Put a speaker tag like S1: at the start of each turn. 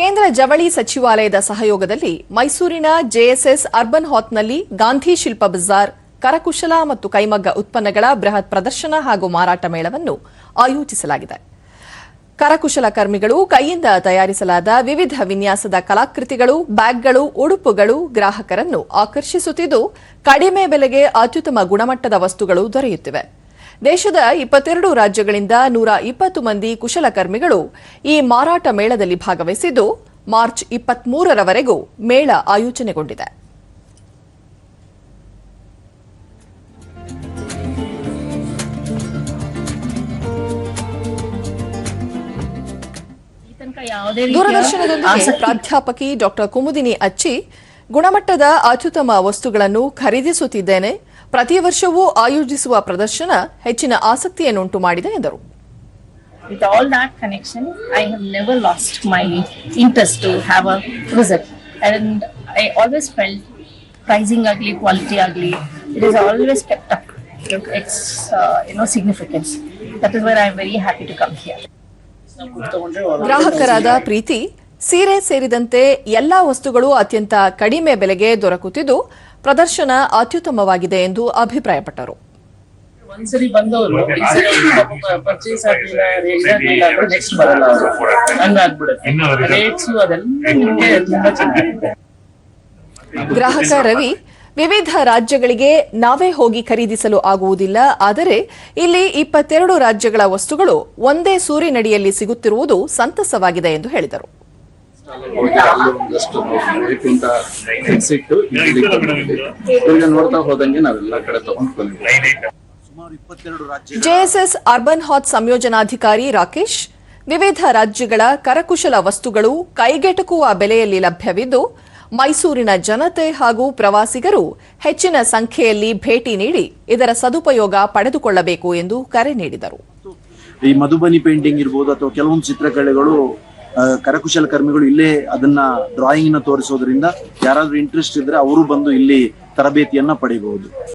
S1: ಕೇಂದ್ರ ಜವಳಿ ಸಚಿವಾಲಯದ ಸಹಯೋಗದಲ್ಲಿ ಮೈಸೂರಿನ ಜೆಎಸ್ಎಸ್ ಅರ್ಬನ್ ಹಾತ್ನಲ್ಲಿ ಗಾಂಧಿ ಶಿಲ್ಪ ಬಜಾರ್, ಕರಕುಶಲ ಮತ್ತು ಕೈಮಗ್ಗ ಉತ್ಪನ್ನಗಳ ಬೃಹತ್ ಪ್ರದರ್ಶನ ಹಾಗೂ ಮಾರಾಟ ಮೇಳವನ್ನು ಆಯೋಜಿಸಲಾಗಿದೆ. ಕರಕುಶಲ ಕರ್ಮಿಗಳು ಕೈಯಿಂದ ತಯಾರಿಸಲಾದ ವಿವಿಧ ವಿನ್ಯಾಸದ ಕಲಾಕೃತಿಗಳು, ಬ್ಯಾಗ್ಗಳು, ಉಡುಪುಗಳು ಗ್ರಾಹಕರನ್ನು ಆಕರ್ಷಿಸುತ್ತಿದ್ದು, ಕಡಿಮೆ ಬೆಲೆಗೆ ಅತ್ಯುತ್ತಮ ಗುಣಮಟ್ಟದ ವಸ್ತುಗಳು ದೊರೆಯುತ್ತಿವೆ. ದೇಶದ ಇಪ್ಪತ್ತೆರಡು ರಾಜ್ಯಗಳಿಂದ ನೂರ ಇಪ್ಪತ್ತು ಮಂದಿ ಕುಶಲಕರ್ಮಿಗಳು ಈ ಮಾರಾಟ ಮೇಳದಲ್ಲಿ ಭಾಗವಹಿಸಿದ್ದು ಮಾರ್ಚ್ ಇಪ್ಪತ್ಮೂರರವರೆಗೂ ಮೇಳ ಆಯೋಜನೆಗೊಂಡಿದೆ. ದೂರದರ್ಶನದೊಂದಿಗೆ ಪ್ರಾಧ್ಯಾಪಕಿ ಡಾಕ್ಟರ್ ಕುಮುದಿನಿ ಅಚ್ಚಿ ಗುಣಮಟ್ಟದ ಅತ್ಯುತ್ತಮ ವಸ್ತುಗಳನ್ನು ಖರೀದಿಸುತ್ತಿದ್ದೇನೆ. ಪ್ರತಿ ವರ್ಷವೂ ಆಯೋಜಿಸುವ ಪ್ರದರ್ಶನ ಹೆಚ್ಚಿನ ಆಸಕ್ತಿಯನ್ನುಂಟು ಮಾಡಿದೆ ಎಂದರು
S2: with all that connection, I have never lost my interest to have a visit. And I always felt pricing ugly, quality ugly. It is always kept up. It's uh, you know significance. That is why I am very happy to come here.
S1: ಗ್ರಾಹಕರಾದ ಪ್ರೀತಿ ಸೀರೆ ಸೇರಿದಂತೆ ಎಲ್ಲಾ ವಸ್ತುಗಳು ಅತ್ಯಂತ ಕಡಿಮೆ ಬೆಲೆಗೆ ದೊರಕುತ್ತಿದ್ದು ಪ್ರದರ್ಶನ ಅತ್ಯುತ್ತಮವಾಗಿದೆ ಎಂದು ಅಭಿಪ್ರಾಯಪಟ್ಟರು.
S3: ಒಂದ್ಸರಿ ಬಂದವರು ಪರ್ಚೇಸ್ ಆಗ್ಲಿಲ್ಲ ರೇಟ್ ಅಂದ್ರೆ ನೆಕ್ಸ್ಟ್ ಬರಲ್ಲ ಅವರು. ಹಂಗಾಗ್ಬಿಡುತ್ತೆ. ರೇಟ್ಸ್ ಅದೆಲ್ಲ ನಿಮ್ಗೆ ತುಂಬಾ ಚೆನ್ನಾಗಿದೆ.
S1: ಗ್ರಾಹಕ ರವಿ ವಿವಿಧ ರಾಜ್ಯಗಳಿಗೆ ನಾವೇ ಹೋಗಿ ಖರೀದಿಸಲು ಆಗುವುದಿಲ್ಲ ಆದರೆ ಇಲ್ಲಿ ಇಪ್ಪತ್ತೆರಡು ರಾಜ್ಯಗಳ ವಸ್ತುಗಳು ಒಂದೇ ಸೂರಿನಡಿಯಲ್ಲಿ ಸಿಗುತ್ತಿರುವುದು ಸಂತಸವಾಗಿದೆ ಎಂದು ಹೇಳಿದರು.
S4: ಹೋಗಿ ಅಲ್ಲಿ ಒಂದಷ್ಟು ನೋಡ್ತಾ ಹೋದಂಗೆ ನಾವೆಲ್ಲ ಕಡೆ ತಗೊಂಡ್
S1: ಜೆಎಸ್ಎಸ್ ಅರ್ಬನ್ ಹಾತ್ ಸಂಯೋಜನಾಧಿಕಾರಿ ರಾಕೇಶ್ ವಿವಿಧ ರಾಜ್ಯಗಳ ಕರಕುಶಲ ವಸ್ತುಗಳು ಕೈಗೆಟುಕುವ ಬೆಲೆಯಲ್ಲಿ ಲಭ್ಯವಿದ್ದು ಮೈಸೂರಿನ ಜನತೆ ಹಾಗೂ ಪ್ರವಾಸಿಗರು ಹೆಚ್ಚಿನ ಸಂಖ್ಯೆಯಲ್ಲಿ ಭೇಟಿ ನೀಡಿ ಇದರ ಸದುಪಯೋಗ ಪಡೆದುಕೊಳ್ಳಬೇಕು ಎಂದು ಕರೆ ನೀಡಿದರು.
S5: ಈ ಮಧುಬನಿ ಪೇಂಟಿಂಗ್ ಇರ್ಬೋದು ಅಥವಾ ಕೆಲವೊಂದು ಚಿತ್ರಕಲೆಗಳು ಕರಕುಶಲ ಕರ್ಮಿಗಳು ಇಲ್ಲೇ ಅದನ್ನ ಡ್ರಾಯಿಂಗ್ನ ತೋರಿಸೋದ್ರಿಂದ ಯಾರಾದ್ರೂ ಇಂಟ್ರೆಸ್ಟ್ ಇದ್ರೆ ಅವರು ಬಂದು ಇಲ್ಲಿ ತರಬೇತಿಯನ್ನ ಪಡಿಬಹುದು.